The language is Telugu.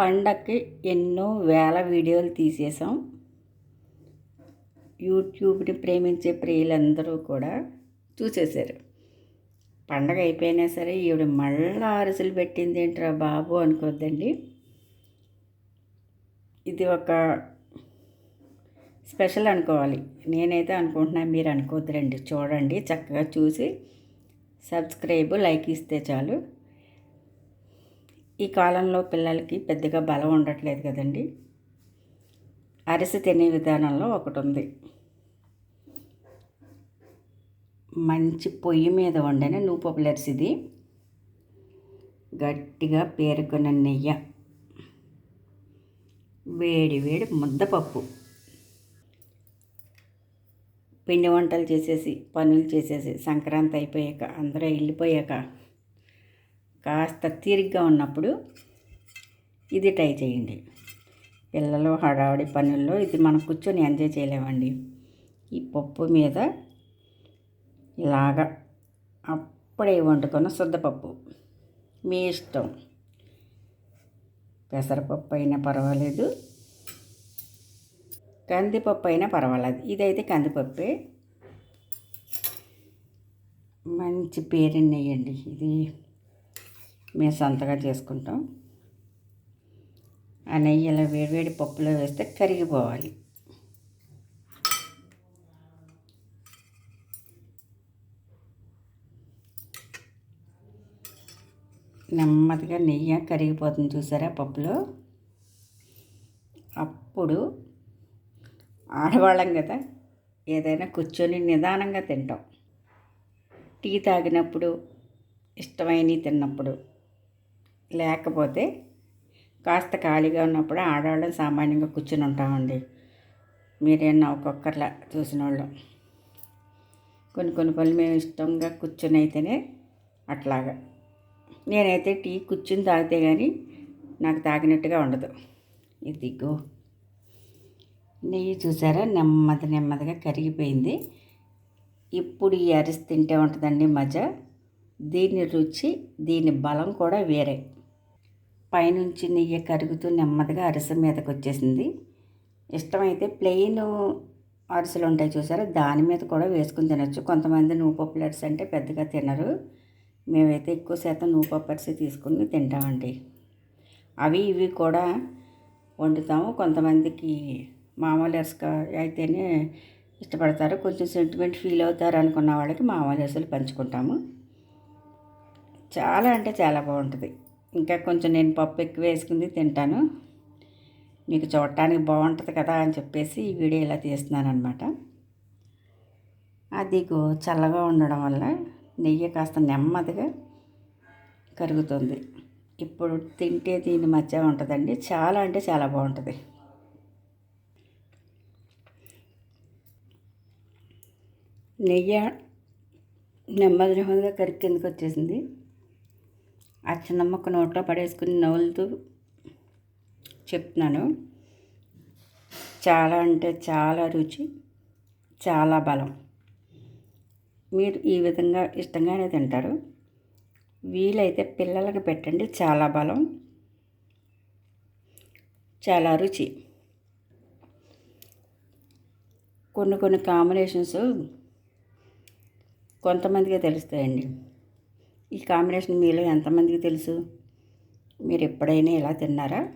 పండక్కి ఎన్నో వేల వీడియోలు తీసేసాం యూట్యూబ్ని ప్రేమించే ప్రియులందరూ కూడా చూసేశారు. పండగ అయిపోయినా సరే ఈవిడ మళ్ళా అరిసెలు పెట్టింది ఏంట్రా బాబు అనుకోద్దండి. ఇది ఒక స్పెషల్ అనుకోవాలి. నేనైతే అనుకుంటున్నా మీరు అనుకోద్దురండి. చూడండి చక్కగా చూసి సబ్స్క్రైబ్ లైక్ ఇస్తే చాలు. ఈ కాలంలో పిల్లలకి పెద్దగా బలం ఉండట్లేదు కదండి. అరిసె తినే విధానంలో ఒకటి ఉంది. మంచి పొయ్యి మీద వండిన నువ్వు పప్పుల అరిసిది గట్టిగా పేరుకున్న నెయ్యి. వేడి వేడి ముద్దపప్పు. పిండి వంటలు చేసేసి పనులు చేసేసి సంక్రాంతి అయిపోయాక అందరూ వెళ్ళిపోయాక కాస్త తీరిగ్గా ఉన్నప్పుడు ఇది ట్రై చేయండి. పిల్లలు హడావుడి పనుల్లో ఇది మనం కూర్చొని ఎంజాయ్ చేయలేమండి. ఈ పప్పు మీద ఇలాగా అప్పుడే వండుకున్న శుద్ధపప్పు మీ ఇష్టం. పెసరపప్పు అయినా పర్వాలేదు. కందిపప్పు అయినా పర్వాలేదు. ఇదైతే కందిపప్పే. మంచి పేరు ఇది మేము సొంతగా చేసుకుంటాం. ఆ నెయ్యి ఇలా వేడివేడి పప్పులో వేస్తే కరిగిపోవాలి. నెమ్మదిగా నెయ్యి కరిగిపోతుంది చూసారా పప్పులో? అప్పుడు ఆడవాళ్ళం కదా ఏదైనా కూర్చొని నిదానంగా తింటాం. టీ తాగినప్పుడు ఇష్టమైనవి తిన్నప్పుడు లేకపోతే కాస్త ఖాళీగా ఉన్నప్పుడు ఆడవాళ్ళం సామాన్యంగా కూర్చొని ఉంటామండి. మీరేనా ఒక్కొక్కర్లా చూసిన వాళ్ళు కొన్ని కొన్ని పనులు మేము ఇష్టంగా కూర్చొని అయితేనే అట్లాగా. నేనైతే టీ కూర్చుని తాగితే కానీ నాకు తాగినట్టుగా ఉండదు. ఇదిగో. నెయ్యి చూసారా? నెమ్మది నెమ్మదిగా కరిగిపోయింది. ఇప్పుడు ఈ అరిసి తింటే ఉంటుందండి మజా. దీని రుచి దీని బలం కూడా వేరే. పైనుంచి నెయ్యి కరుగుతూ నెమ్మదిగా అరిసె మీదకి వచ్చేసింది ఇష్టమైతే ప్లెయిన్ అరిసెలు ఉంటాయి చూసారా? దాని మీద కూడా వేసుకుని తినచ్చు. కొంతమంది నూపప్పు అరిసె అంటే పెద్దగా తినరు. మేమైతే ఎక్కువ శాతం నూపప్పు అరిసె తీసుకుని తింటామండి. అవి ఇవి కూడా వండుతాము. కొంతమందికి మామూలు అరిసె అయితేనే ఇష్టపడతారు. కొంచెం సెంటిమెంట్ ఫీల్ అవుతారు అనుకున్న వాళ్ళకి మామూలు అరిసెలు పంచుకుంటాము. చాలా అంటే చాలా బాగుంటుంది. ఇంకా కొంచెం నేను పప్పు ఎక్కువ వేసుకుంది తింటాను. మీకు చూడటానికి బాగుంటుంది కదా అని చెప్పేసి ఈ వీడియో ఇలా తీస్తున్నాను అనమాట అదిగో చల్లగా ఉండడం వల్ల నెయ్యి కాస్త నెమ్మదిగా కరుగుతుంది. ఇప్పుడు తింటే దీని మధ్య ఉంటుందండి. చాలా అంటే చాలా బాగుంటుంది. నెయ్యి నెమ్మది నెమ్మదిగా కరిగి వచ్చేసింది. ఆ చిన్నమ్మక్క నోట్లో పడేసుకుని నవ్వులుతూ చెప్తున్నాను. చాలా అంటే చాలా రుచి చాలా బలం. మీరు ఈ విధంగా ఇష్టంగానే తింటారు. వీలైతే పిల్లలకు పెట్టండి చాలా బలం చాలా రుచి. కొన్ని కొన్ని కాంబినేషన్స్ కొంతమందికే తెలుస్తాయండి. ఈ కాంబినేషన్ మీలో ఎంతమందికి తెలుసు? మీరు ఎప్పుడైనా ఇలా తిన్నారా?